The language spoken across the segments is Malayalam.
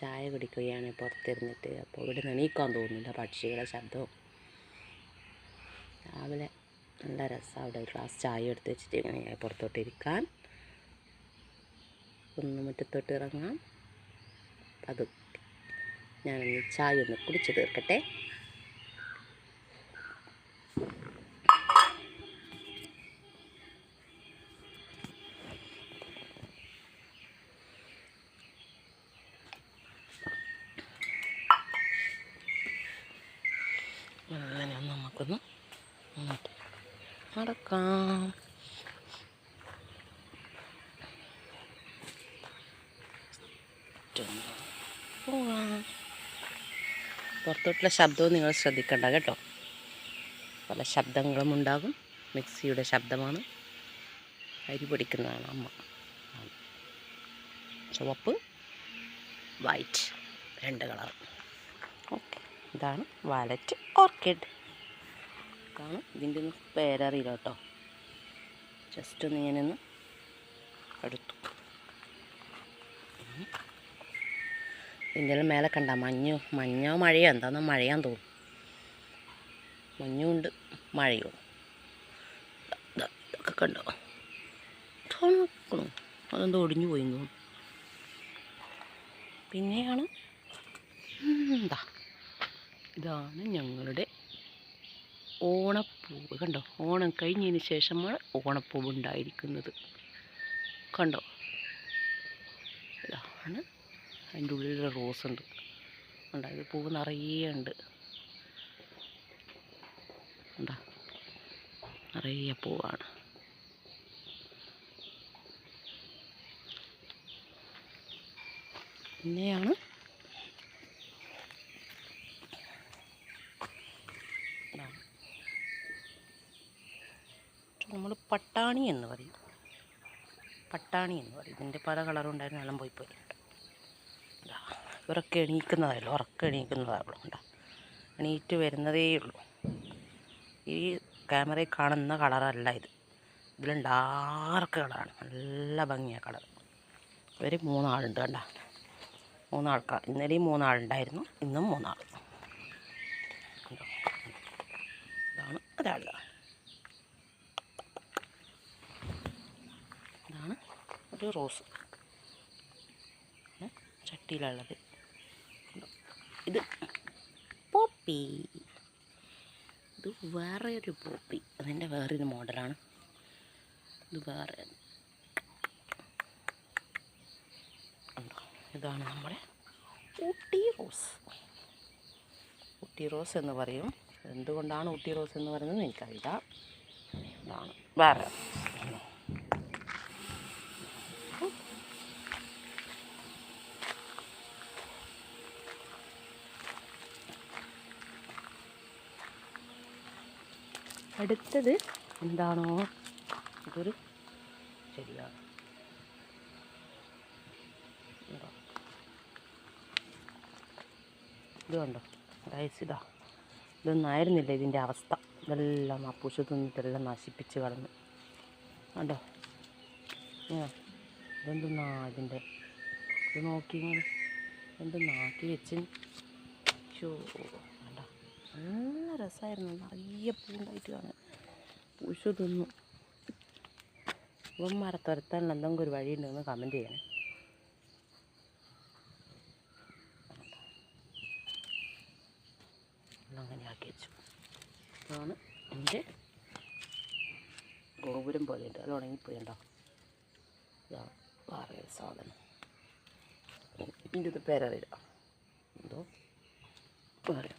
ചായ കുടിക്കുകയാണ് പുറത്തിരുന്നിട്ട്. അപ്പോൾ ഇവിടെ നിന്ന് എണീക്കാൻ തോന്നുന്നില്ല പക്ഷികളുടെ ശബ്ദവും. രാവിലെ നല്ല രസമാണ് അവിടെ ഒരു ഗ്ലാസ് ചായ എടുത്ത് വെച്ചിട്ട് ഇങ്ങനെ പുറത്തോട്ടിരിക്കാൻ ഒന്ന് മുറ്റത്തോട്ട് ഇറങ്ങാം. അത് ഞാനൊന്ന് ചായ ഒന്ന് കുടിച്ച് തീർക്കട്ടെ. നമുക്കൊന്ന് നടക്കാം. പുറത്തോട്ടുള്ള ശബ്ദവും നിങ്ങൾ ശ്രദ്ധിക്കണ്ട കേട്ടോ. പല ശബ്ദങ്ങളും ഉണ്ടാകും. മിക്സിയുടെ ശബ്ദമാണ്. അരി പൊടിക്കുന്നതാണ് അമ്മ. ചുവപ്പ് വൈറ്റ് രണ്ട് കളർ ഓക്കെ. ഇതാണ് വാലറ്റ് ഓർക്കിഡ്. ഇതാണ് ഇതിന്റെ ഒന്നും പേരറിയില്ല കേട്ടോ. ജസ്റ്റ് ഒന്ന് ഇങ്ങനെ ഒന്ന് എടുത്തു ഇതിന്റെ മേലെ കണ്ട മഞ്ഞോ മഞ്ഞോ മഴയോ? എന്താണെന്ന് മഴയാന്ന് തോന്നും മഞ്ഞുണ്ട് മഴയോ? ദാ, ഇതൊക്കെ കണ്ടോ? തണുക്കണു അതെന്തോ ഒടിഞ്ഞു പോയി തോന്നും പിന്നെയാണ് എന്താ ഇതാണ് ഞങ്ങളുടെ ഓണപ്പൂവ് കണ്ടോ? ഓണം കഴിഞ്ഞതിന് ശേഷമാണ് ഓണപ്പൂവ് ഉണ്ടായിരിക്കുന്നത്. കണ്ടോ? ഇതാണ് അതിന്റെ ഉള്ളിൽ റോസ് ഉണ്ട്. കണ്ടോ? ഇത് പൂവ് നിറയെ ഉണ്ട്. കണ്ടോ? നിറയെ പൂവാണ്. പിന്നെയാണ് ഇതാണ് നമ്മൾ പട്ടാണി എന്ന് പറയും. പട്ടാണി എന്ന് പറയും. ഇതിന്റെ പല കളറും ഉണ്ടായിരുന്നു. എല്ലാം പോയി പോയി. ഇവരൊക്കെ എണീക്കുന്നതായല്ലോ. ഉറക്കം എണീക്കുന്നതായുള്ളൂ ഉണ്ടാ എണീറ്റ് വരുന്നതേ ഉള്ളൂ. ഈ ക്യാമറയിൽ കാണുന്ന കളറല്ല ഇത്. ഇതിലും ഡാർക്ക് കളറാണ്. നല്ല ഭംഗിയാണ് കളർ ഇവർ മൂന്നാളുണ്ട് കണ്ട. മൂന്നാൾക്കാർ ഇന്നലെയും മൂന്നാളുണ്ടായിരുന്നു. ഇന്നും മൂന്നാൾ. ഇതാണ് ഒരാൾ ഇതാണ് ഒരു റോസ്. ചട്ടിയിലുള്ളത്? ഇത് പോപ്പി. ഇത് വേറെ ഒരു പോപ്പി. അതിന്റെ വേറൊരു മോഡലാണ്. ഇത് വേറെ. ഇതാണ് നമ്മുടെ ഊട്ടി റോസ്. ഊട്ടി റോസ് എന്ന് പറയും. എന്തുകൊണ്ടാണ് ഊട്ടി റോസ് എന്ന് പറയുന്നത് എനിക്കറിയില്ല. ഇതാണ്. വേറെ. അടുത്തത് എന്താണോ? ഇതൊരു ഉണ്ടോ? ഇത്. കണ്ടോ? ഗൈസ് ഇതാ. ഇതൊന്നും ആയിരുന്നില്ല ഇതിന്റെ അവസ്ഥ. ഇതെല്ലാം ആ തിന്നിട്ടെല്ലാം നശിപ്പിച്ച് കളഞ്ഞു. കണ്ടോ? ഇതെന്തെന്നാ ഇതിന്റെ? ഇത് നോക്കി എന്തെന്നാക്കി വെച്ച്. ഷോ കണ്ടോ? രസമായിരുന്നു. നിറയെ പൂണ്ടായിട്ട് കാണാൻ. പൂശു തിന്നു ഇവന്മാരെ തുരത്താനുള്ള എന്തെങ്കിലും ഒരു വഴിയുണ്ടെന്ന് കമന്റ് ചെയ്യണേ. അങ്ങനെ ആക്കി വെച്ചു. അതാണ് എന്റെ ഗോപുരം പോലെയുണ്ട്. അത് ഉണങ്ങിപ്പോയി ഉണ്ടോ ഇതാണ് വേറെ സാധനം. ഇതിന്റെ ഇത് പേരറിയില്ല എന്തോ? വേറെ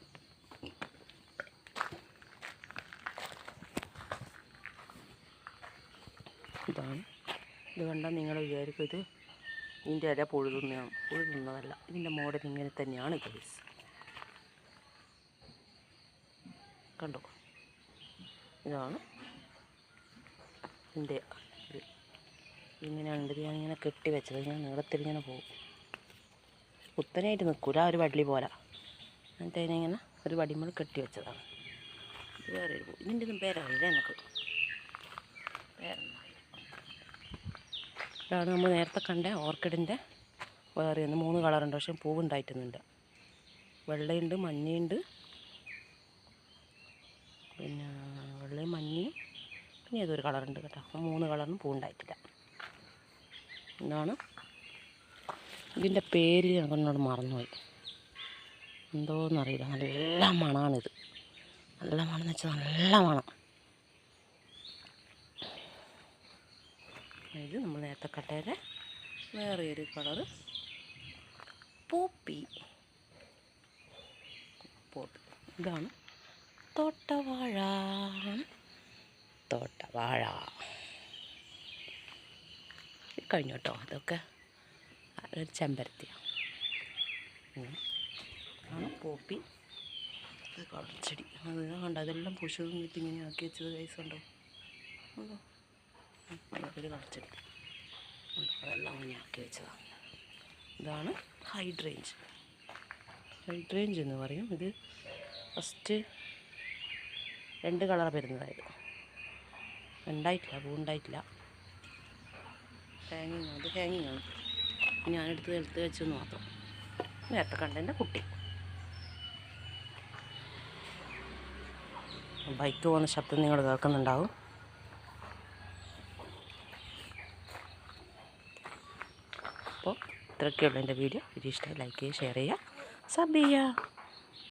ഇതാണ് ഇത് കണ്ടാൽ നിങ്ങൾ വിചാരിക്കും. ഇത് ഇതിന്റെ ഇല പൊഴുതുന്നതാണ് പൊഴുതുന്നതല്ല. ഇതിന്റെ മോഡൽ ഇങ്ങനെ തന്നെയാണ് ഗൈസ് കണ്ടോ? ഇതാണ് എന്റെ ഇത്. ഞാൻ ഇങ്ങനെ ഞാനിങ്ങനെ കെട്ടി വെച്ചത്. ഞാൻ നീളത്തിൽ ഇങ്ങനെ പോകും. കുത്തനായിട്ട് നിൽക്കൂല. ഒരു വള്ളി പോലെ. എന്നിട്ട് അതിനിങ്ങനെ ഒരു വടിമൽ കെട്ടി വെച്ചതാണ്. വേറെ ഇതിന്റെ ഒന്നും പേരറിയില്ല എനിക്ക്. ഇതാണ് നമ്മൾ നേരത്തെ കണ്ട ഓർക്കിഡിന്റെ വേറെ ഒന്ന് മൂന്ന് കളറുണ്ട്. പക്ഷേ പൂവ് ഉണ്ടായിട്ടൊന്നുമില്ല വെള്ളയുണ്ട് മഞ്ഞയുണ്ട്. പിന്നെ വെള്ളയും മഞ്ഞയും പിന്നെ ഏതൊരു കളറുണ്ട് കേട്ടോ. അപ്പോൾ മൂന്ന് കളറിനും പൂവുണ്ടായിട്ടില്ല ഇതാണ് ഇതിന്റെ പേര് ഞങ്ങളോട് മറന്നുപോയി. എന്തോന്നറിയില്ല. നല്ല മണമാണിത് നല്ല മണം എന്ന് വെച്ചാൽ നല്ല മണം. ഇത് നമ്മൾ നേരത്തെ കട്ടയുടെ വേറെയൊരു കളറ് പോപ്പി. പോട്ട് ഇതാണ് തോട്ടവാഴ. തോട്ടവാഴ. കഴിഞ്ഞു കേട്ടോ. അതൊക്കെ ഒരു ചെമ്പരത്തിയാണ്. ആണ് പോപ്പി. ഇത് കളർച്ചെടി അത് കണ്ട? അതെല്ലാം പുഷ് ഇങ്ങനെ ആക്കി വെച്ചത് കൈസ് ഉണ്ടോ ഉം, നിറച്ചിട്ട്. അതെല്ലാം അങ്ങനെ ആക്കി വെച്ചതാണ്. ഇതാണ് ഹൈഡ്രേഞ്ച് ഹൈഡ്രേഞ്ച് എന്ന് പറയും. ഇത് ഫസ്റ്റ് രണ്ട് കളർ വരുന്നതായത്. ഉണ്ടായിട്ടില്ല പൂണ്ടായിട്ടില്ല ഹാങ്ങിങ് അത് ഹാങ്ങിങ് ആണ്. ഞാനെടുത്ത് എടുത്ത് വെച്ചെന്ന് മാത്രം. നേരത്തെ കണ്ടതിന്റെ കുട്ടി. ബൈക്ക് പോകുന്ന ശബ്ദം നിങ്ങൾ കേൾക്കുന്നുണ്ടാവും അപ്പോൾ ഇത്രയൊക്കെയുള്ളൂ എന്റെ വീഡിയോ. വീഡിയോ ഇഷ്ടമായി ലൈക്ക് ചെയ്യുക ഷെയർ ചെയ്യുക. സബ് ചെയ്യുക.